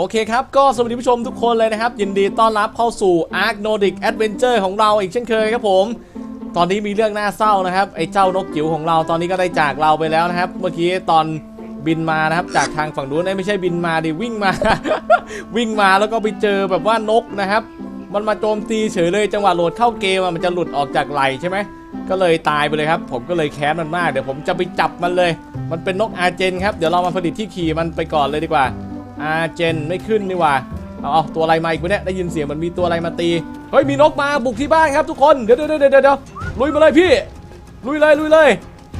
โอเคครับ ก็สวัสดีผู้ชมทุกคนเลยนะครับ ยินดีต้อนรับเข้าสู่ Ark Nordic Adventure ของเราอีกเช่นเคยครับผม ตอนนี้มีเรื่องน่าเศร้านะครับ ไอ้เจ้านกจิ๋วของเราตอนนี้ก็ได้จากเราไปแล้วนะครับ เมื่อกี้ตอนบินมานะครับ จากทางฝั่งนู้นเอ้ไม่ใช่บินมาดิวิ่งมา วิ่งมาแล้วก็ไปเจอแบบว่านกนะครับ มันมาโจมตีเฉยเลยจังหวะโหลดเข้าเกมมันจะหลุดออกจากไหลใช่ไหมก็เลยตายไปเลยครับ ผมก็เลยแค้นมันมากเดี๋ยวผมจะไปจับมันเลย มันเป็นนกอาเจนครับเดี๋ยวเรามาผลิตที่ขี่มันไปก่อนเลยดีกว่า อาเจนไม่ขึ้นนี่ว่าเอาเอาตัวอะไรมาอีกวะเนี่ยได้ยินเสียงมันมีตัวอะไรมาตีเฮ้ยมีนกมาบุกที่บ้านครับทุกคนเดี๋ยวเดี๋ยวเดี๋ยวเดี๋ยวลุยมาเลยพี่ลุยเลยลุยเลย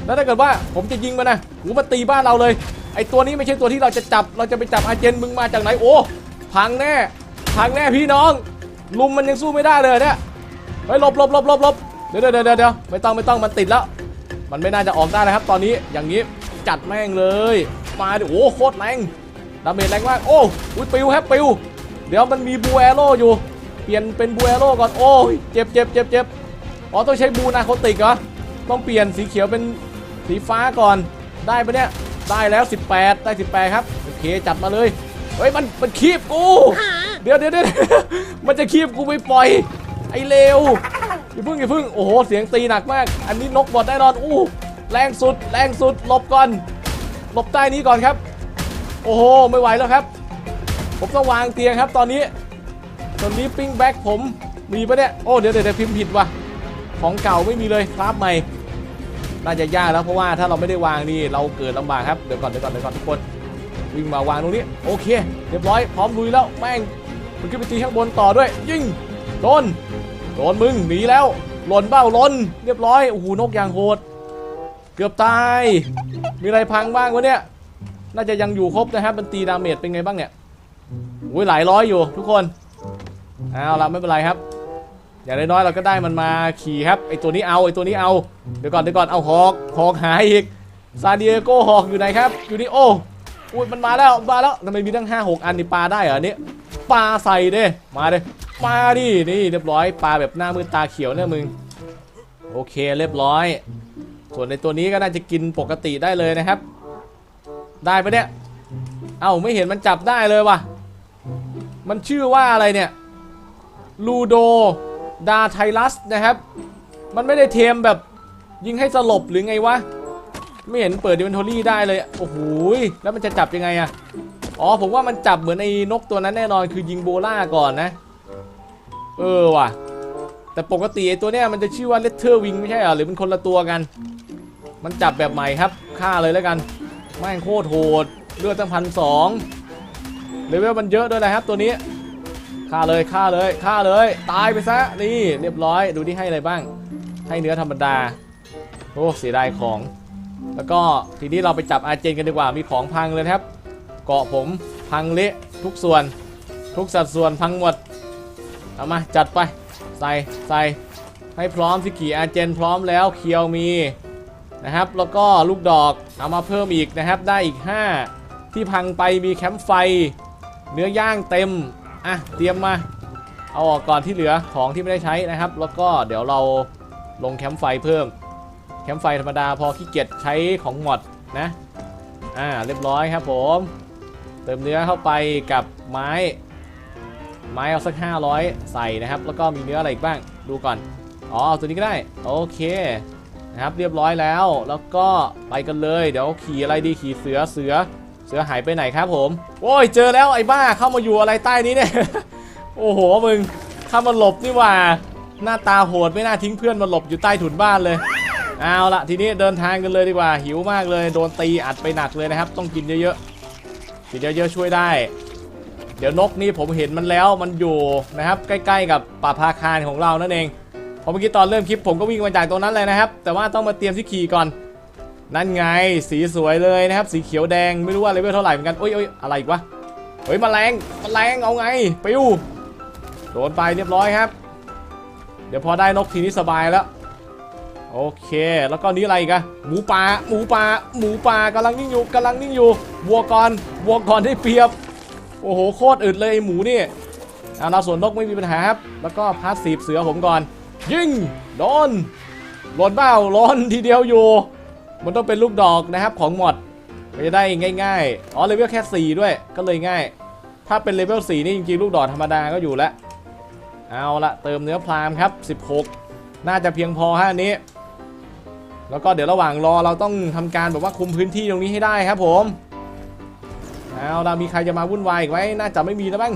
แล้วถ้าเกิดว่าผมจะยิงมันนะหูมาตีบ้านเราเลยไอตัวนี้ไม่ใช่ตัวที่เราจะจับเราจะไปจับอาเจนมึงมาจากไหนโอ้พังแน่พังแน่พี่น้อง ลุมมันยังสู้ไม่ได้เลยเนี่ยเฮ้ยหลบหลบหลบหลบหลบเดี๋ยวเดี๋ยวเดี๋ยวเดี๋ยวไม่ต้องไม่ต้องมันติดแล้ว มันไม่น่าจะออกได้นะครับ ตอนนี้อย่างนี้จัดแม่งเลยมาดิโอ้โคตรแรง ดาเมจแรงมาก โอ้อุ้ยปิวครับปิว เดี๋ยวมันมีบูแอโร่อยู่ เปลี่ยนเป็นบูแอโร่ก่อน โอ้ยเจ็บเจ็บเจ็บเจ็บอ๋อต้องใช้บูนาโคติกเหรอ ต้องเปลี่ยนสีเขียวเป็นสีฟ้าก่อน ได้ปะเนี่ย ได้แล้ว 18 ได้ 18 ครับ โอเค จัดมาเลย เฮ้ย มัน มันคีบกู เดี๋ยวเดี๋ยวเดี๋ยวมันจะคีบกูไปปล่อย ไอ้เลวอย่าพึ่งอย่าพึ่ง โอ้โห เสียงตีหนักมาก อันนี้นกบอดแน่นอน อู้ แรงสุด แรงสุด หลบก่อน หลบใต้นี้ก่อนครับ โอ้โห ไม่ไหวแล้วครับ ผมต้องวางเตียงครับตอนนี้ ตอนนี้ปิ้งแบ็กผมมีปะเนี่ย โอ้เดี๋ยวเดี๋ยวพิมพ์ผิดว่ะ ของเก่าไม่มีเลยครับใหม่ น่าจะยากแล้วเพราะว่าถ้าเราไม่ได้วางนี่เราเกิดลำบากครับ เดี๋ยวก่อนเดี๋ยวก่อนเดี๋ยวก่อนทุกคน วิ่งมาวางตรงนี้ โอเค เรียบร้อยพร้อมลุยแล้วแม่งมันขึ้นไปตีข้างบนต่อด้วย ยิงโดนโดนมึงหนีแล้วหล่นเบ้าหล่นเรียบร้อยโอ้โหนกยางโหด เกือบตาย มีอะไรพังบ้างวะเนี่ย น่าจะยังอยู่ครบนะครับมันตีดาเมจเป็นไงบ้างเนี่ยอุ้ยหลายร้อยอยู่ทุกคนเอาละไม่เป็นไรครับ อย่างน้อยๆเราก็ได้มันมาขี่ครับไอตัวนี้เอาไอตัวนี้เอาเดี๋ยวก่อนเดี๋ยวก่อนเอาหอกหอกหายอีกซาดิเอโกหอกอยู่ไหนครับอยู่นี่โอ้อุ้ยมันมาแล้วมาแล้วทำไมมีตั้ง5 6อันนี่ปลาได้เหรอเนี่ยปลาใส่เด้มาเด้มาดินี่เรียบร้อยปลาแบบหน้ามือตาเขียวเนี่ยมึงโอเคเรียบร้อย ส่วนในตัวนี้ก็น่าจะกินปกติได้เลยนะครับ ได้ปะเนี่ย เอ้าไม่เห็นมันจับได้เลยว่ะ มันชื่อว่าอะไรเนี่ยลูโดดาไทลัสนะครับ มันไม่ได้เทมแบบยิงให้สลบหรือไงวะ ไม่เห็นเปิดดิเวนทอรี่ได้เลย โอ้โห แล้วมันจะจับยังไงอะอ๋อ ผมว่ามันจับเหมือนไอ้นกตัวนั้นแน่นอนคือยิงโบล่าก่อนนะ เออว่ะ แต่ปกติไอ้ตัวเนี้ยมันจะชื่อว่าเลตเทอร์วิงไม่ใช่เหรอ หรือเป็นคนละตัวกัน มันจับแบบใหม่ครับ ฆ่าเลยแล้วกัน แม่งโคตรโหดเลือดตั้งพันสองเลเวลมันเยอะด้วยนะครับตัวนี้ฆ่าเลยฆ่าเลยฆ่าเลย ตายไปซะนี่เรียบร้อยดูที่ให้อะไรบ้าง ให้เนื้อธรรมดาโอ้เสียดายของ แล้วก็ทีนี้เราไปจับอาเจนกันดีกว่ามีของพังเลยครับ เกาะผมพังเละทุกส่วน ทุกสัดส่วนพังหมดเอามาจัดไปใส่ใส่ให้พร้อมสิกี่อาเจนพร้อมแล้วเคียวมี นะครับ แล้วก็ลูกดอกเอามาเพิ่มอีกนะครับ ได้อีก 5 ที่พังไปมีแคมป์ไฟ เนื้อย่างเต็ม อะ เตรียมมา เอาออกก่อนที่เหลือของที่ไม่ได้ใช้นะครับ แล้วก็เดี๋ยวเราลงแคมป์ไฟเพิ่ม แคมป์ไฟธรรมดาพอขี้เกียจใช้ของหมดนะ อ่า เรียบร้อยครับผม เติมเนื้อเข้าไปกับไม้ ไม้เอาสัก 500 ใส่นะครับ แล้วก็มีเนื้ออะไรอีกบ้าง ดูก่อน อ๋อ ตัวนี้ก็ได้ โอเค นะครับเรียบร้อยแล้ว แล้วก็ไปกันเลย เดี๋ยวขี่อะไรดีขี่เสือเสือเสือหายไปไหนครับผมโอ้ยเจอแล้วไอ้บ้าเข้ามาอยู่อะไรใต้นี้เนี่ยโอ้โหมึงเข้ามาหลบนี่ว่า หน้าตาโหดไม่น่าทิ้งเพื่อนมาหลบอยู่ใต้ถุนบ้านเลยเอาละทีนี้เดินทางกันเลยดีกว่าหิวมากเลย โดนตีอัดไปหนักเลยนะครับ ต้องกินเยอะๆกินเยอะๆช่วยได้ เดี๋ยวนกนี่ผมเห็นมันแล้วมันอยู่นะครับ ใกล้ ๆ กับป่าพาคารของเรานั่นเอง พอเมื่อกี้ตอนเริ่มคลิปผมก็วิ่งมาจากตรงนั้นเลยนะครับ แต่ว่าต้องมาเตรียมที่ขี่ก่อน นั่นไงสีสวยเลยนะครับ สีเขียวแดงไม่รู้ว่าเลเวลเท่าไหร่เหมือนกันโอ้ยโอ้ยอะไรอีกวะเฮ้ยมแมลงมแมลงเอาไงปิวโดนไปเรียบร้อยครับ เดี๋ยวพอได้นกทีนี้สบายแล้วโอเค แล้วก็นี้อะไรกันหมูป่าหมูป่าหมูป่ากำลังนิ่งอยู่กำลังนิ่งอยู่วัวก่อนวัวก่อนได้เปรียบ โอ้โหโคตรอึดเลยไอหมูนี่เอาเราส่วนนกไม่มีปัญหาครับ แล้วก็พาสซีฟเสือผมก่อน ยิงโดนหล่นเบ้าหล่นทีเดียวอยู่ มันต้องเป็นลูกดอกนะครับของหมดมันจะได้ง่ายๆ อ๋อเลเวลแค่ 4 ด้วยก็เลยง่าย ถ้าเป็นเลเวล4นี่จริงๆ ลูกดอกธรรมดาก็อยู่แล้ว เอาละเติมเนื้อพรามครับ 16 น่าจะเพียงพอฮะอันนี้ แล้วก็เดี๋ยวระหว่างรอเราต้องทำการแบบว่าคุมพื้นที่ตรงนี้ให้ได้ครับผม เอาละมีใครจะมาวุ่นวายอีกไหมน่าจะไม่มีแล้วบ้าง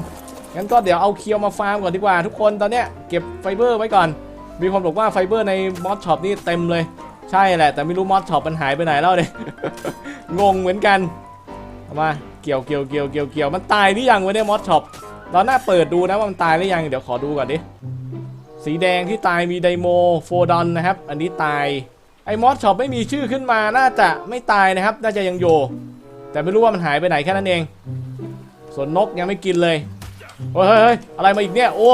งั้นก็เดี๋ยวเอาเคียวมาฟาร์มก่อนดีกว่าทุกคนตอนเนี้ยเก็บไฟเบอร์ไว้ก่อน มีคนบอกว่าไฟเบอร์ในมอสช็อปนี่เต็มเลย ใช่แหละ แต่ไม่รู้มอสช็อปมันหายไปไหนแล้วเนี่ยงงเหมือนกันมาเกี่ยวเกี่ยวเกี่ยวเกี่ยวเกี่ยวมันตายหรือยังวะเนี่ยมอสช็อปเราหน้าเปิดดูนะว่ามันตายหรือยังเดี๋ยวขอดูก่อนดิสีแดงที่ตายมีไดโมโฟดอนนะครับ อันนี้ตายไอ้มอสช็อปไม่มีชื่อขึ้นมาน่าจะไม่ตายนะครับ น่าจะยังโยแต่ไม่รู้ว่ามันหายไปไหนแค่นั้นเอง ส่วนนกยังไม่กินเลยเฮ้ยเฮ้ยเฮ้ยอะไรมาอีกเนี่ย โอ้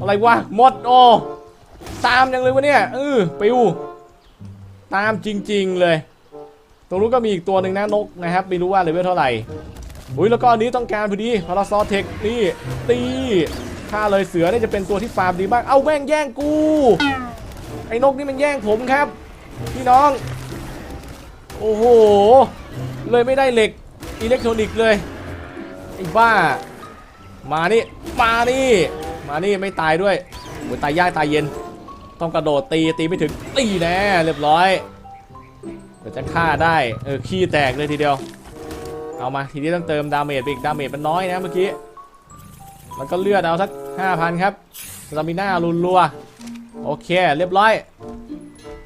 อะไรวะมดโอ้ ตามยังเลยวะเนี่ยเออปิวตามจริง ๆเลย ตรงนู้นก็มีอีกตัวหนึ่งนะนกนะครับไม่รู้ว่าเลเวลเท่าไหร่อุ้ยแล้วก็อันนี้ต้องการพอดีพาราซอเทคนี่ตีฆ่าเลยเสือนี่จะเป็นตัวที่ฟาร์มดีมากเอาแม่งแย่งกูไอ้นกนี่มันแย่งผมครับ พี่น้อง โอ้โห เลยไม่ได้เหล็กอิเล็กทรอนิกส์เลยไอ้บ้า มานี่ มานี่ มานี่ไม่ตายด้วยโอ้ตายยากตายเย็น ต้องกระโดดตีตีไม่ถึงตีแน่เรียบร้อยเดี๋ยวจะฆ่าได้เออขี้แตกเลยทีเดียว เอามาทีนี้ต้องเติมดาเมจไปอีกดาเมจมันน้อยนะเมื่อกี้แล้วก็เลือดเอาสัก5,000ครับสตามิน่ารุนรัวโอเคเรียบร้อย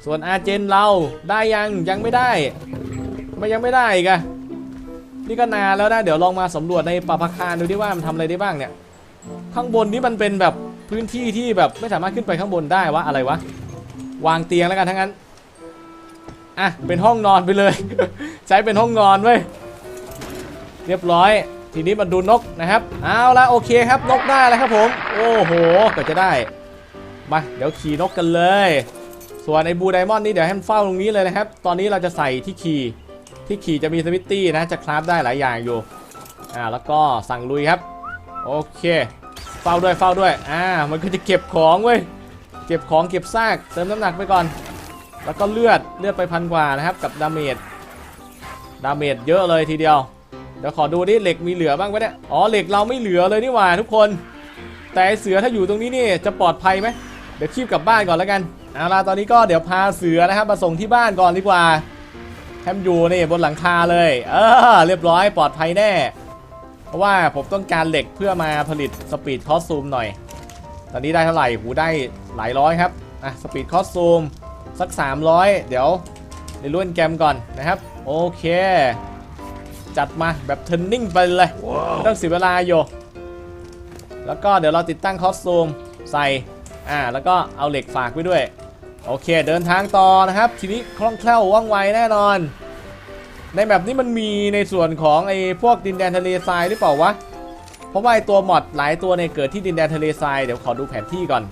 ส่วนอาเจนเราได้ยังยังไม่ได้ทำไมยังไม่ได้อีกอะนี่ก็นานแล้วนะเดี๋ยวลองมาสำรวจในปะพาคารดูดิว่ามันทำอะไรได้บ้างเนี่ยข้างบนนี้มันเป็นแบบ พื้นที่ที่แบบไม่สามารถขึ้นไปข้างบนได้วะอะไรวะวางเตียงแล้วกันทั้งนั้นอะเป็นห้องนอนไปเลย ใช้เป็นห้องนอนเว้ยเรียบร้อย ทีนี้มาดูนกนะครับเอาละโอเคครับนกได้แล้วครับผม โอ้โหก็จะได้มาเดี๋ยวขี่นกกันเลย ส่วนไอ้บูไดมอนด์นี่เดี๋ยวให้มันเฝ้าตรงนี้เลยนะครับ ตอนนี้เราจะใส่ที่ขี่ที่ขี่จะมีสวิตตี้นะจะคราฟได้หลายอย่างอยู่อ่าแล้วก็สั่งลุยครับ โอเค เฝ้าด้วยเฝ้าด้วยอ่ามันก็จะเก็บของเว้ยเก็บของเก็บซากเติมน้ำหนักไปก่อน แล้วก็เลือดเลือดไปพันกว่านะครับกับดาเมจดาเมจเยอะเลยทีเดียวเดี๋ยวขอดูดิเหล็กมีเหลือบ้างไหมเนี่ยอ๋อเหล็กเราไม่เหลือเลยนี่หว่าทุกคน แต่เสือถ้าอยู่ตรงนี้นี่จะปลอดภัยไหมเดี๋ยวคีบกลับบ้านก่อนแล้วกันเอาล่ะตอนนี้ก็เดี๋ยวพาเสือนะครับมาส่งที่บ้านก่อนดีกว่าแฮมอยู่นี่บนหลังคาเลย เออเรียบร้อยปลอดภัยแน่ เพราะว่าผมต้องการเหล็กเพื่อมาผลิตสปีดคอสซูมหน่อย ตอนนี้ได้เท่าไหร่หูได้หลายร้อยครับอะสปีดคอสซูมสัก 300 เดี๋ยวในล้วนแกมก่อนนะครับ โอเค จัดมาแบบเทนนิ่งไปเลยไม่ต้องเสียเวลาอยู่แล้วก็เดี๋ยวเราติดตั้งคอสตูมใส่อ่าแล้วก็เอาเหล็กฝากไว้ด้วย โอเค เดินทางต่อนะครับ ทีนี้คล่องแคล่วว่องไวแน่นอน ในแบบนี้มันมีในส่วนของไอ้พวกดินแดนทะเลทรายหรือเปล่าวะ เพราะว่าไอ้ตัวมอดหลายตัวเนี่ยเกิดที่ดินแดนทะเลทรายเดี๋ยวขอดูแผนที่ก่อน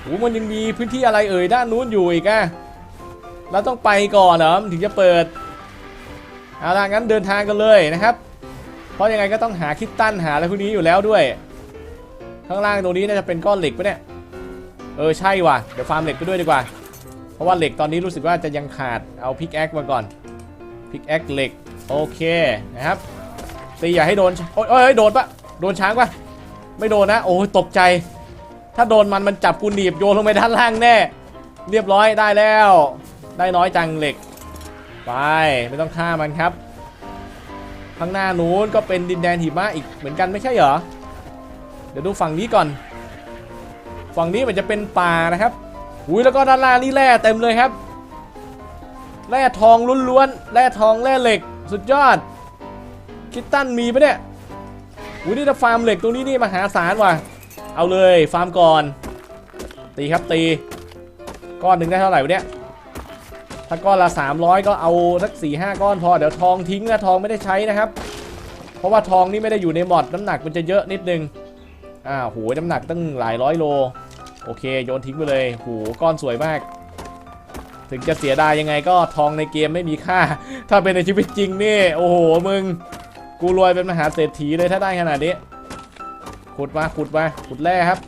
โอ้มันยังมีพื้นที่อะไรเอ่ยด้านนู้นอยู่อีกอะเราต้องไปก่อนเหรอมันถึงจะเปิด เอาล่ะงั้นเดินทางกันเลยนะครับ เพราะยังไงก็ต้องหาคิดตั้นหาอะไรพวกนี้อยู่แล้วด้วย ข้างล่างตรงนี้น่าจะเป็นก้อนเหล็กปะเนี่ย เออใช่ว่ะ เดี๋ยวฟาร์มเหล็กไปด้วยดีกว่า เพราะว่าเหล็กตอนนี้รู้สึกว่าจะยังขาด เอาพิกแอคมาก่อน พิกแอคเหล็ก โอเคนะครับ ตีอย่าให้โดนโอ้ยโอ้ยโดนปะโดนช้างปะไม่โดนนะ โอ้ยตกใจ ถ้าโดนมันมันจับกูหนีบโยนลงไปด้านล่างแน่ เรียบร้อยได้แล้ว ได้น้อยจังเหล็ก ไป ไม่ต้องฆ่ามันครับ ข้างหน้านู้นก็เป็นดินแดนหิมะอีกเหมือนกันไม่ใช่เหรอ เดี๋ยวดูฝั่งนี้ก่อน ฝั่งนี้มันจะเป็นป่านะครับอุ้ยแล้วก็ด้านล่างนี่แร่เต็มเลยครับ แร่ทองล้วนๆแร่ทองแร่เหล็ก สุดยอด คิตตันมีปะเนี่ยอุ้ยนี่ถ้าฟาร์มเหล็กตรงนี้นี่มหาศาลว่ะ เอาเลยฟาร์มก่อน ตีครับตี ก้อนหนึ่งได้เท่าไหร่วะเนี่ย ถ้าก้อนละ 300 ก็เอาสัก4 5ก้อนพอ เดี๋ยวทองทิ้งนะทองไม่ได้ใช้นะครับ เพราะว่าทองนี่ไม่ได้อยู่ในมอดน้ำหนักมันจะเยอะนิดนึง อ่าโหน้ำหนักตั้งหลายร้อยโล โอเคโยนทิ้งไปเลยโหก้อนสวยมาก ถึงจะเสียดายยังไงก็ทองในเกมไม่มีค่า ถ้าเป็นในชีวิตจริงนี่ โอ้โหมึง กูรวยเป็นมหาเศรษฐีเลยถ้าได้ขนาดนี้ขุดมาขุดมาขุดแร่ครับ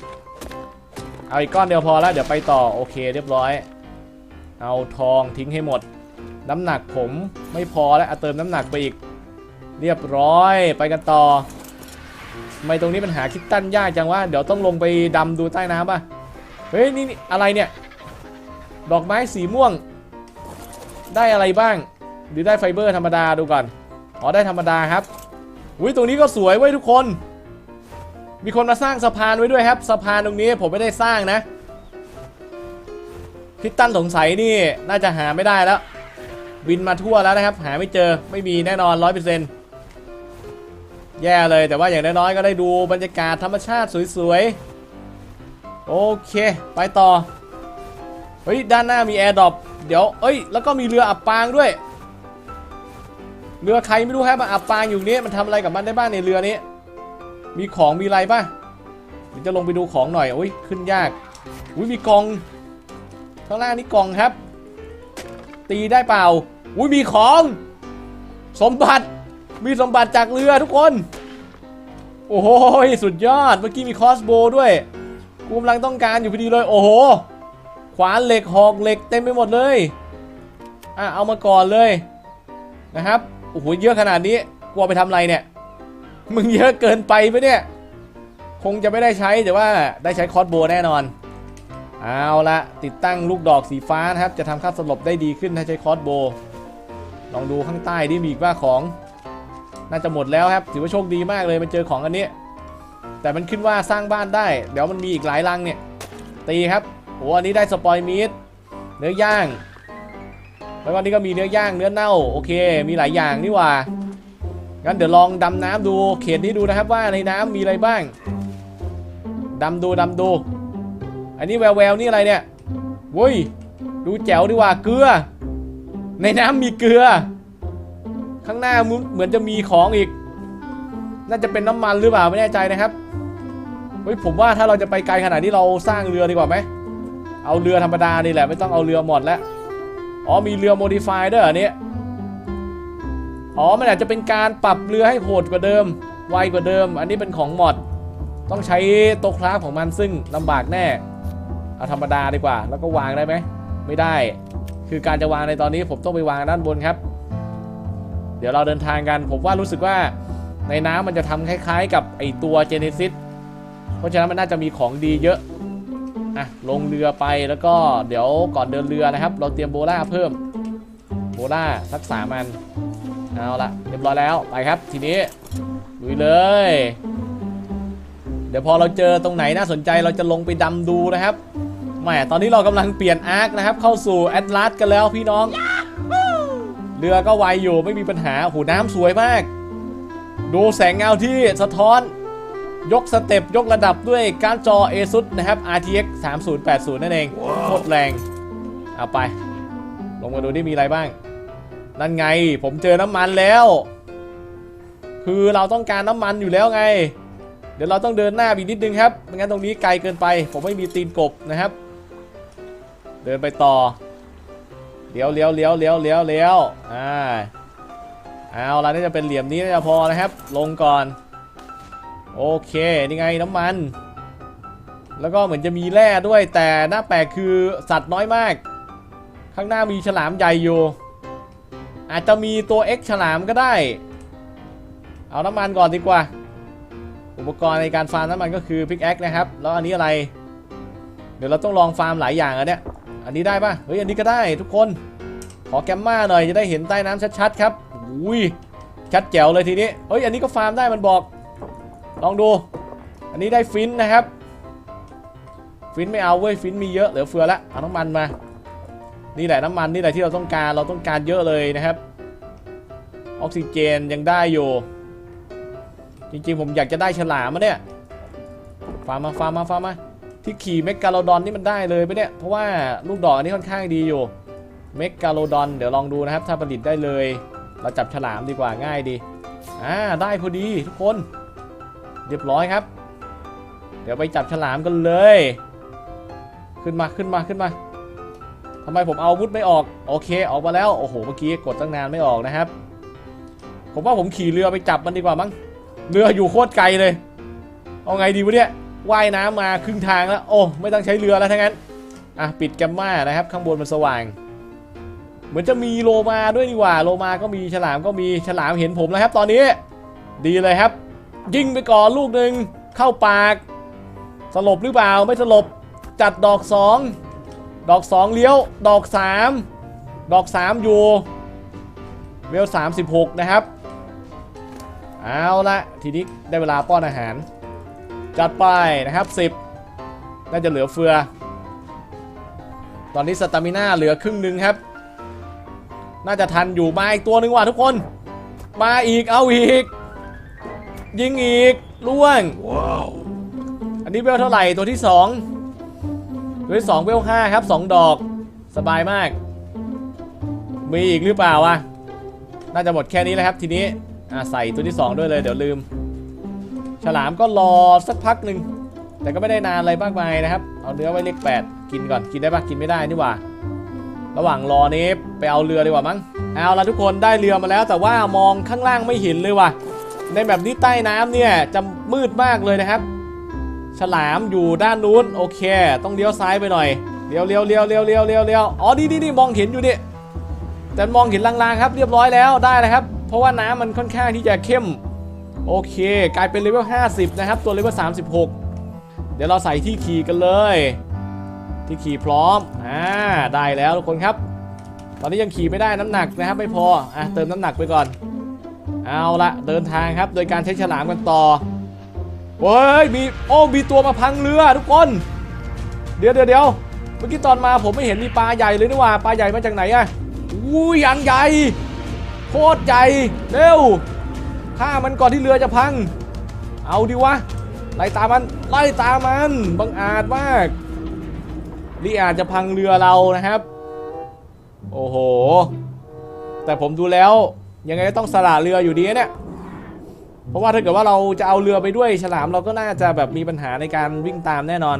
เอาอีกก้อนเดียวพอแล้วเดี๋ยวไปต่อโอเคเรียบร้อย เอาทองทิ้งให้หมด น้ำหนักผมไม่พอแล้วเติมน้ำหนักไปอีก เรียบร้อยไปกันต่อทำไมตรงนี้มันหาคิดตั้นยากจังวะเดี๋ยวต้องลงไปดำดูใต้น้ำป่ะเฮ้ยนี่อะไรเนี่ย ดอกไม้สีม่วง ได้อะไรบ้าง หรือได้ไฟเบอร์ธรรมดาดูก่อน อ๋อได้ธรรมดาครับอุ้ยตรงนี้ก็สวยเว้ทุกคน มีคนมาสร้างสะพานไว้ด้วยครับ สะพานตรงนี้ผมไม่ได้สร้างนะคิดตั้นสงสัยนี่น่าจะหาไม่ได้แล้ว บินมาทั่วแล้วนะครับ หาไม่เจอไม่มีแน่นอนร้อยเปอร์เซ็นต์แย่เลยแต่ว่าอย่างน้อยๆก็ได้ดูบรรยากาศธรรมชาติสวยๆ โอเค ไปต่อ เฮ้ยด้านหน้ามีแอร์ดรอปเดี๋ยวเอ้ยแล้วก็มีเรืออับปางด้วย เรือใครไม่รู้ครับมาอับปางอยู่นี้มันทำอะไรกับมันได้บ้างในเรือนี้ มีของมีอะไรป่ะเดี๋ยวจะลงไปดูของหน่อยอุ้ยขึ้นยากอุ้ยมีกล่องข้างล่างนี่กล่องครับ ตีได้เปล่าอุ้ยมีของ สมบัติมีสมบัติจากเรือทุกคน โอ้โหสุดยอดเมื่อกี้มีคอสโบด้วยกูกำลังต้องการอยู่พอดีเลยโอ้โห ขวานเหล็กหอกเหล็กเต็มไปหมดเลยอะเอามาก่อนเลยนะครับโอ้โหเยอะขนาดนี้กลัวไปทำอะไรเนี่ย มึงเยอะเกินไปปะเนี่ย คงจะไม่ได้ใช้แต่ว่าได้ใช้คอสโบแน่นอน เอาละติดตั้งลูกดอกสีฟ้านะครับ จะทำค่าสลบได้ดีขึ้นถ้าใช้คอสโบ ลองดูข้างใต้ดิมีอีกว่าของ น่าจะหมดแล้วครับ ถือว่าโชคดีมากเลยมันเจอของอันนี้ แต่มันขึ้นว่าสร้างบ้านได้ เดี๋ยวมันมีอีกหลายรังเนี่ย ตีครับ โอ้อันนี้ได้สปอยมีดเนื้อย่าง แล้วก็อันนี้ก็มีเนื้อย่างเนื้อเน่าโอเค มีหลายอย่างนี่ว่างั้นเดี๋ยวลองดำน้ำดูเขตนี้ดูนะครับว่าในน้ำมีอะไรบ้างดำดูดำดู อันนี้แววแววนี่อะไรเนี่ยวุ้ยดูแจ๋วดีว่าเกลือ ในน้ำมีเกลือ ข้างหน้ามุเหมือนจะมีของอีก น่าจะเป็นน้ำมันหรือเปล่าไม่แน่ใจนะครับเฮ้ยผมว่าถ้าเราจะไปไกลขนาดนี้เราสร้างเรือดีกว่าไหม เอาเรือธรรมดานี่แหละไม่ต้องเอาเรือหมดแล้ว อ๋อมีเรือโมดิฟายด้วยอเนี่ยอ๋อมันอาจจะเป็นการปรับเรือให้โหดกว่าเดิม ไวกว่าเดิม อันนี้เป็นของหมด ต้องใช้ต๊ะคราฟของมันซึ่งลำบากแน่ เอาธรรมดาดีกว่า แล้วก็วางได้ไหม ไม่ได้ คือการจะวางในตอนนี้ผมต้องไปวางด้านบนครับ เดี๋ยวเราเดินทางกัน ผมว่ารู้สึกว่าในน้ำมันจะทำคล้าย ๆ กับไอตัวเจเนซิส เพราะฉะนั้นมันน่าจะมีของดีเยอะ อะลงเรือไปแล้วก็เดี๋ยวก่อนเดินเรือนะครับ เราเตรียมโบล่าเพิ่ม โบล่าสักสามันเอาละเรียบร้อยแล้วไปครับ ทีนี้ลุยเลย เดี๋ยวพอเราเจอตรงไหนน่าสนใจเราจะลงไปดำดูนะครับแหมตอนนี้เรากำลังเปลี่ยนอาร์คนะครับ เข้าสู่แอตลาสกันแล้วพี่น้อง เรือก็ไวอยู่ไม่มีปัญหาโหน้ำสวยมาก ดูแสงเงาที่สะท้อน ยกสเต็ปยกระดับด้วยการ์ดจอ ASUS นะครับ RTX 3080 นั่นเองโคตรแรง เอาไป ลงมาดูที่มีอะไรบ้าง นั่นไงผมเจอน้ำมันแล้ว คือเราต้องการน้ำมันอยู่แล้วไง เดี๋ยวเราต้องเดินหน้าอีกนิดนึงครับไม่งั้นตรงนี้ไกลเกินไป ผมไม่มีตีนกบนะครับ เดินไปต่อเลี้ยวเลี้ยวเลี้ยวเลี้ยวเลี้ยวเลี้ยวอ่าเอาละนี่จะเป็นเหลี่ยมนี้น่าจะพอนะครับ ลงก่อน โอเคนี่ไงน้ำมัน แล้วก็เหมือนจะมีแร่ด้วยแต่หน้าแปลกคือสัตว์น้อยมาก ข้างหน้ามีฉลามใหญ่อยู่อาจจะมีตัว X ฉลามก็ได้ เอาน้ำมันก่อนดีกว่า อุปกรณ์ในการฟาร์มน้ำมันก็คือพิกแอคนะครับ แล้วอันนี้อะไร เดี๋ยวเราต้องลองฟาร์มหลายอย่างอันเนี้ย อันนี้ได้ปะเฮ้ยอันนี้ก็ได้ทุกคน ขอแกมมาหน่อยจะได้เห็นใต้น้ำชัดๆครับอุ้ยชัดแจ๋วเลยทีนี้ เฮ้ยอันนี้ก็ฟาร์มได้มันบอก ลองดู อันนี้ได้ฟินนะครับ ฟินไม่เอาเว้ยฟินมีเยอะเหลือเฟือละเอาน้ำมันมา นี่แหละน้ำมันนี่แหละที่เราต้องการเราต้องการเยอะเลยนะครับ ออกซิเจนยังได้อยู่ จริงๆผมอยากจะได้ฉลามมาเนี่ยฟาร์มาฟาร์มาฟาร์มาที่ขี่เมกกาโลดอนนี่มันได้เลยไปเนี่ยเพราะว่าลูกดอกอันนี้ค่อนข้างดีอยู่เมกกาโลดอนเดี๋ยวลองดูนะครับ ถ้าผลิตได้เลย เราจับฉลามดีกว่าง่ายดีอ่าได้พอดีทุกคน เรียบร้อยครับ เดี๋ยวไปจับฉลามกันเลย ขึ้นมาขึ้นมาขึ้นมาทำไมผมเอาวุธไม่ออก โอเค ออกมาแล้ว โอ้โห เมื่อกี้กดตั้งนานไม่ออกนะครับ ผมว่าผมขี่เรือไปจับมันดีกว่ามั้ง เรืออยู่โคตรไกลเลย เอาไงดีวะเนี่ย ว่ายน้ำมาครึ่งทางแล้ว โอ้ ไม่ต้องใช้เรือแล้วทั้งนั้น อะ ปิดแกมมานะครับ ข้างบนมันสว่าง เหมือนจะมีโลมาด้วยดีกว่า โลมาก็มี ฉลามก็มี ฉลามเห็นผมแล้วครับ ตอนนี้ ดีเลยครับ ยิงไปก่อนลูกหนึ่งเข้าปาก สลบหรือเปล่าไม่สลบ จัดดอก2ดอก2เลี้ยว ดอก3ดอก3อยู่ เวล36นะครับ เอาละทีนี้ได้เวลาป้อนอาหาร จัดไปนะครับ10น่าจะเหลือเฟือ ตอนนี้สตามิน่าเหลือครึ่งหนึ่งครับ น่าจะทันอยู่มาอีกตัวหนึ่งว่ะทุกคน มาอีกเอาอีก ยิงอีกล่วง อันนี้เวลเท่าไหร่ตัวที่2ตัวที่2เวล5ครับ2ดอกสบายมาก มีอีกหรือเปล่าวะน่าจะหมดแค่นี้แหละครับทีนี้อะใส่ตัวที่2ด้วยเลยเดี๋ยวลืม ฉลามก็รอสักพักหนึ่งแต่ก็ไม่ได้นานอะไรมากมายนะครับ เอาเนื้อไว้เลข8กินก่อนกินได้ปะกินไม่ได้นี่หว่า ระหว่างรอนี้ไปเอาเรือดีกว่ามั้งเอาละทุกคนได้เรือมาแล้ว แต่ว่ามองข้างล่างไม่เห็นเลยว่ะ ในแบบนี้ใต้น้ำเนี่ยจะมืดมากเลยนะครับ ฉลามอยู่ด้านนู้นโอเค ต้องเลี้ยวซ้ายไปหน่อยเลี้ยวเลี้ยวเลี้ยวเลี้ยวเลี้ยวเลี้ยวเลี้ยวอ๋อนี่นี่นี่มองเห็นอยู่นี่แต่มองเห็นลางๆครับ เรียบร้อยแล้วได้แล้วครับ เพราะว่าน้ำมันค่อนข้างที่จะเข้ม โอเค กลายเป็นเลเวล50 นะครับ ตัวเลเวล36 เดี๋ยวเราใส่ที่ขี่กันเลย ที่ขี่พร้อมอ่าได้แล้วทุกคนครับ ตอนนี้ยังขี่ไม่ได้น้ำหนักนะครับ ไม่พออะเติมน้ำหนักไปก่อน เอาละเดินทางครับโดยการใช้ฉลามกันต่อเฮ้ยมีโอ้มีตัวมาพังเรือทุกคน เดี๋ยวเดี๋ยวเดี๋ยวเมื่อกี้ตอนมาผมไม่เห็นมีปลาใหญ่เลยนี่ว่าปลาใหญ่มาจากไหนอะอู้ยย่างใหญ่โคตรใหญ่เร็วฆ่ามันก่อนที่เรือจะพัง เอาดิวะไล่ตามมันไล่ตามมันบังอาจมากนี่อาจจะพังเรือเรานะครับ โอ้โห แต่ผมดูแล้ว ยังไงก็ต้องสละเรืออยู่ดีนะเนี่ย เพราะว่าถ้าเกิดว่าเราจะเอาเรือไปด้วยฉลามเราก็น่าจะแบบมีปัญหาในการวิ่งตามแน่นอน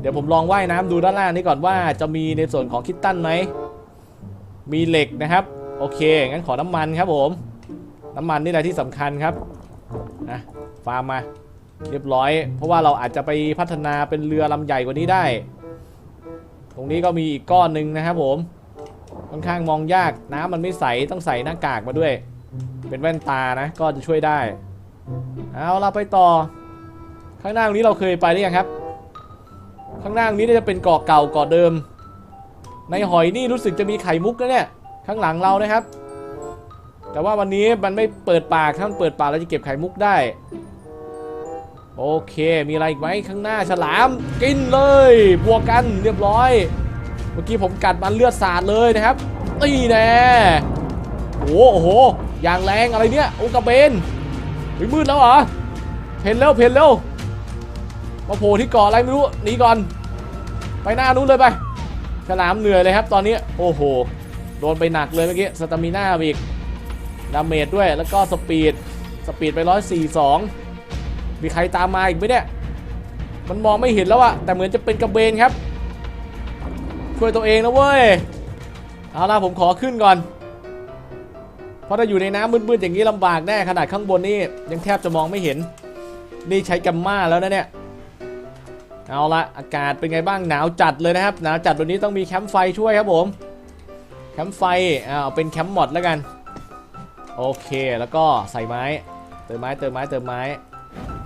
เดี๋ยวผมลองว่ายน้ำดูด้านล่างนี้ก่อนว่าจะมีในส่วนของคิตตันไหม มีเหล็กนะครับ โอเค งั้นขอน้ำมันครับผม น้ำมันนี่แหละที่สำคัญครับนะฟาร์มมา เรียบร้อย เพราะว่าเราอาจจะไปพัฒนาเป็นเรือลำใหญ่กว่านี้ได้ ตรงนี้ก็มีอีกก้อนหนึ่งนะครับผม ค่อนข้างมองยากน้ำมันไม่ใสต้องใส่หน้ากากมาด้วย เป็นแว่นตานะ ก็จะช่วยได้ เอาเราไปต่อ ข้างหน้าตรงนี้เราเคยไปหรือยังครับ ข้างหน้าตรงนี้จะเป็นเกาะเก่าเกาะเดิม ในหอยนี่รู้สึกจะมีไข่มุกนะเนี่ยข้างหลังเรานะครับ แต่ว่าวันนี้มันไม่เปิดปากถ้ามันเปิดปากเราจะเก็บไข่มุกได้ โอเค มีอะไรอีกไหมข้างหน้าฉลามกินเลยบวกกันเรียบร้อย เมื่อกี้ผมกัดมันเลือดสาดเลยนะครับนี่แน่โอ้โหอย่างแรงอะไรเนี่ยโอ้กระเบนมืดแล้วเหรอเพนเร็วเพนเร็วมาโผล่ที่เกาะอะไรไม่รู้หนีก่อน ไปหน้านู้นเลยไปฉลามเหนื่อยเลยครับตอนนี้โอ้โหโดนไปหนักเลยเมื่อกี้สตามิน่าอีกดาเมจด้วยแล้วก็สปีดสปีดไป142มีใครตามมาอีกไหมเนี่ยมันมองไม่เห็นแล้วอะแต่เหมือนจะเป็นกระเบนครับ ช่วยตัวเองนะเว้ย เอาล่ะผมขอขึ้นก่อน เพราะถ้าอยู่ในน้ำมืดๆอย่างนี้ลำบากแน่ขนาดข้างบนนี่ยังแทบจะมองไม่เห็น นี่ใช้กัมมาแล้วนะเนี่ย เอาละอากาศเป็นไงบ้างหนาวจัดเลยนะครับ หนาวจัดวันนี้ต้องมีแคมป์ไฟช่วยครับผม แคมป์ไฟอ่าเอาเป็นแคมป์หมดแล้วกัน โอเคแล้วก็ใส่ไม้ เติมไม้เติมไม้เติมไม้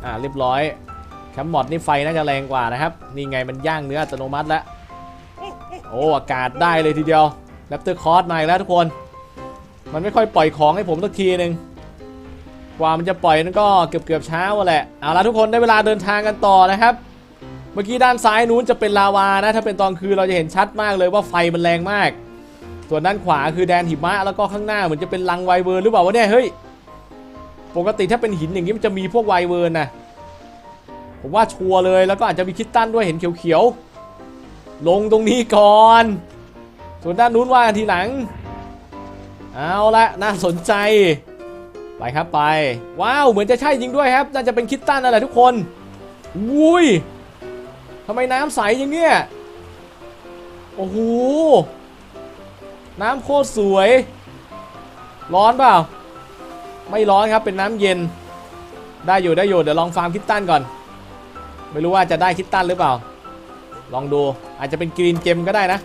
อ่าเรียบร้อยแคมป์หมดนี่ไฟน่าจะแรงกว่านะครับ นี่ไงมันย่างเนื้ออัตโนมัติแล้ว โอ้อากาศได้เลยทีเดียวแรปเตอร์คอร์สมาอีกแล้วทุกคน มันไม่ค่อยปล่อยของให้ผมสักทีหนึ่งกว่ามันจะปล่อยนั่นก็เกือบเกือบเช้าแหละ เอาละทุกคนได้เวลาเดินทางกันต่อนะครับ เมื่อกี้ด้านซ้ายนู้นจะเป็นลาวานะ ถ้าเป็นตอนคืนเราจะเห็นชัดมากเลยว่าไฟมันแรงมาก ส่วนด้านขวาคือแดนหิมะแล้วก็ข้างหน้าเหมือนจะเป็นลังไวเวิร์นหรือเปล่าวะเนี่ยเฮ้ย ปกติถ้าเป็นหินอย่างนี้มันจะมีพวกไวเวิร์นนะผมว่าชัวร์เลยแล้วก็อาจจะมีคิตตันด้วยเห็นเขียวๆ ลงตรงนี้ก่อน ส่วนด้านนู้นว่ากันทีหลัง เอาละน่าสนใจ ไปครับไป ว้าว เหมือนจะใช่จริงด้วยครับ น่าจะเป็นคิตตันนั่นแหละทุกคนอุ้ยทำไมน้ำใสอย่างเนี้ยโอ้โห น้ำโคตรสวย ร้อนเปล่า ไม่ร้อนครับ เป็นน้ำเย็น ได้อยู่ได้อยู่ เดี๋ยวลองฟาร์มคิตตันก่อน ไม่รู้ว่าจะได้คิตตันหรือเปล่า ลองดูอาจจะเป็นกรีนเจมก็ได้นะ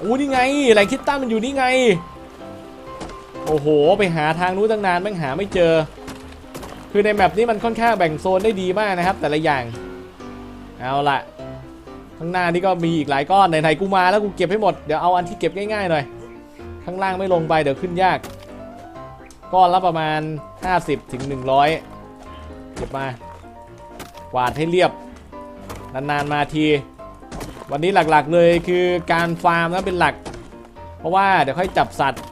อู้นี่ไงแหล่งคิตตันมันอยู่นี่ไง โอ้โห ไปหาทางนู้นตั้งนานแม่งหาไม่เจอคคือในแมปนี้มันค่อนข้างแบ่งโซนได้ดีมากนะครับ แต่ละอย่าง เอาละข้างหน้านี่ก็มีอีกหลายก้อนไหนๆกูมาแล้วกูเก็บให้หมด เดี๋ยวเอาอันที่เก็บง่ายๆหน่อย ข้างล่างไม่ลงไปเดี๋ยวขึ้นยาก ก้อนละประมาณ 50ถึง100 เก็บมากวาดให้เรียบ นานๆมาที วันนี้หลักๆเลยคือการฟาร์มนะเป็นหลัก เพราะว่าเดี๋ยวค่อยจับสัตว์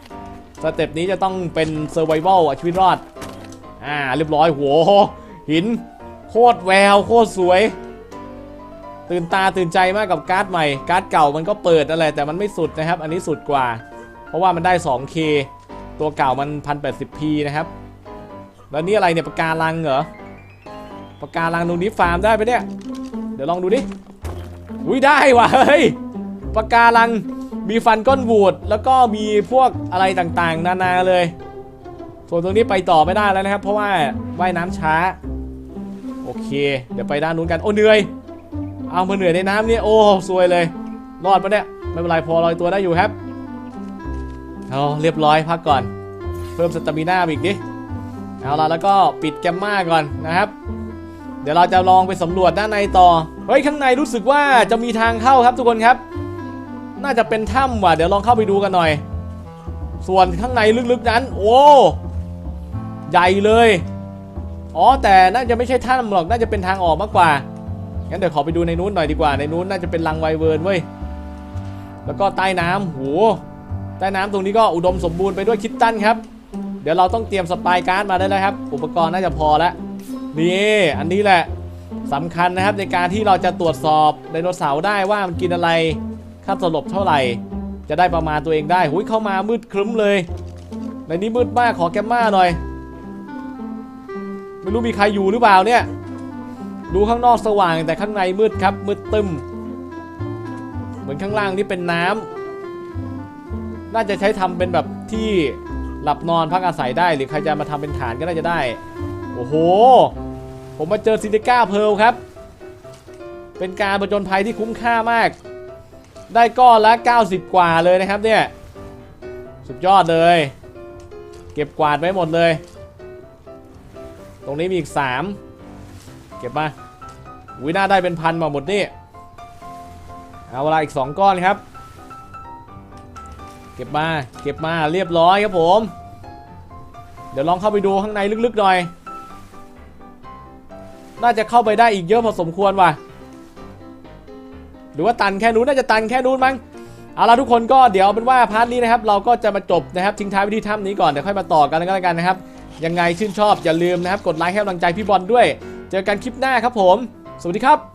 สเต็ปนี้จะต้องเป็นเซอร์ไ a เ a ลชีวิตรอด อ่าเรียบร้อยโหหิน โคตรแววโคตรสวย ตื่นตาตื่นใจมากกับการ์ดใหม่ การ์ดเก่ามันก็เปิดอะไรแต่มันไม่สุดนะครับ อันนี้สุดกว่า เพราะว่ามันได้ 2K ตัวเก่ามัน 1080p นะครับ แล้วนี่อะไรเนี่ยปากการังเหรอปากการังตรงนี้ฟาร์มได้ไหมเนี่ย เดี๋ยวลองดูดิ อุ้ยได้ว่ะเฮ้ยปากการังมีฟันก้อนบูดแล้วก็มีพวกอะไรต่างๆ นานาเลย ส่วนตรงนี้ไปต่อไม่ได้แล้วนะครับ เพราะว่าว่ายน้ำช้า โอเค เดี๋ยวไปด้านนู้นกัน โอ้เหนื่อย เอามาเหนื่อยในน้ำเนี่ยโอ้ซวยเลย รอดปะเนี่ย ไม่เป็นไรพอลอยตัวได้อยู่ครับเอาเรียบร้อยพักก่อน เพิ่มสตามิน่าอีกดิ เอาละแล้วก็ปิดแกมมาก่อนนะครับ เดี๋ยวเราจะลองไปสำรวจด้านในต่อ เฮ้ยข้างในรู้สึกว่าจะมีทางเข้าครับทุกคนครับ น่าจะเป็นถ้ำว่ะ เดี๋ยวลองเข้าไปดูกันหน่อย ส่วนข้างในลึกๆนั้น โอ้ใหญ่เลย อ๋อแต่น่าจะไม่ใช่ถ้ำหรอกน่าจะเป็นทางออกมากกว่า งั้นเดี๋ยวขอไปดูในนู้นหน่อยดีกว่า ในนู้นน่าจะเป็นรังไวเวิร์นเว้ย แล้วก็ใต้น้ำโห ใต้น้ำตรงนี้ก็อุดมสมบูรณ์ไปด้วยคิตตันครับ เดี๋ยวเราต้องเตรียมสปายการ์ดมาได้แล้วครับ อุปกรณ์น่าจะพอแล้ว นี่อันนี้แหละสำคัญนะครับในการที่เราจะตรวจสอบไดโนเสาร์ได้ว่ามันกินอะไรค่าสลบเท่าไหร่ จะได้ประมาณตัวเองได้หุยเข้ามามืดครึ้มเลย ในนี้มืดมากขอแกมมาหน่อย ไม่รู้มีใครอยู่หรือเปล่าเนี่ย ดูข้างนอกสว่างแต่ข้างในมืดครับมืดตึมเหมือนข้างล่างนี่เป็นน้ำน่าจะใช้ทำเป็นแบบที่หลับนอนพักอาศัยได้หรือใครจะมาทำเป็นฐานก็น่าจะได้ โอ้โห ผมมาเจอซิลิก้าเพลครับ เป็นการประจนภัยที่คุ้มค่ามาก ได้ก้อนละ 90 กว่าเลยนะครับเนี่ย สุดยอดเลย เก็บกวาดไว้หมดเลย ตรงนี้มีอีก 3 เก็บมาวิน่าได้เป็นพันมาหมดนี่ เอาเวลาอีก 2 ก้อนครับ เก็บมา เก็บมาเรียบร้อยครับผม เดี๋ยวลองเข้าไปดูข้างในลึกๆหน่อย น่าจะเข้าไปได้อีกเยอะพอสมควรว่ะ หรือว่าตันแค่นู้นน่าจะตันแค่นู้นมั้งเอาละทุกคนก็เดี๋ยวเป็นว่าพาร์ทนี้นะครับ เราก็จะมาจบนะครับทิ้งท้ายไว้ที่ถ้ำนี้ก่อนเดี๋ยวค่อยมาต่อกันแล้วกันนะครับ ยังไงชื่นชอบอย่าลืมนะครับ กดไลค์ให้กำลังใจพี่บอลด้วย เจอกันคลิปหน้าครับผม สวัสดีครับ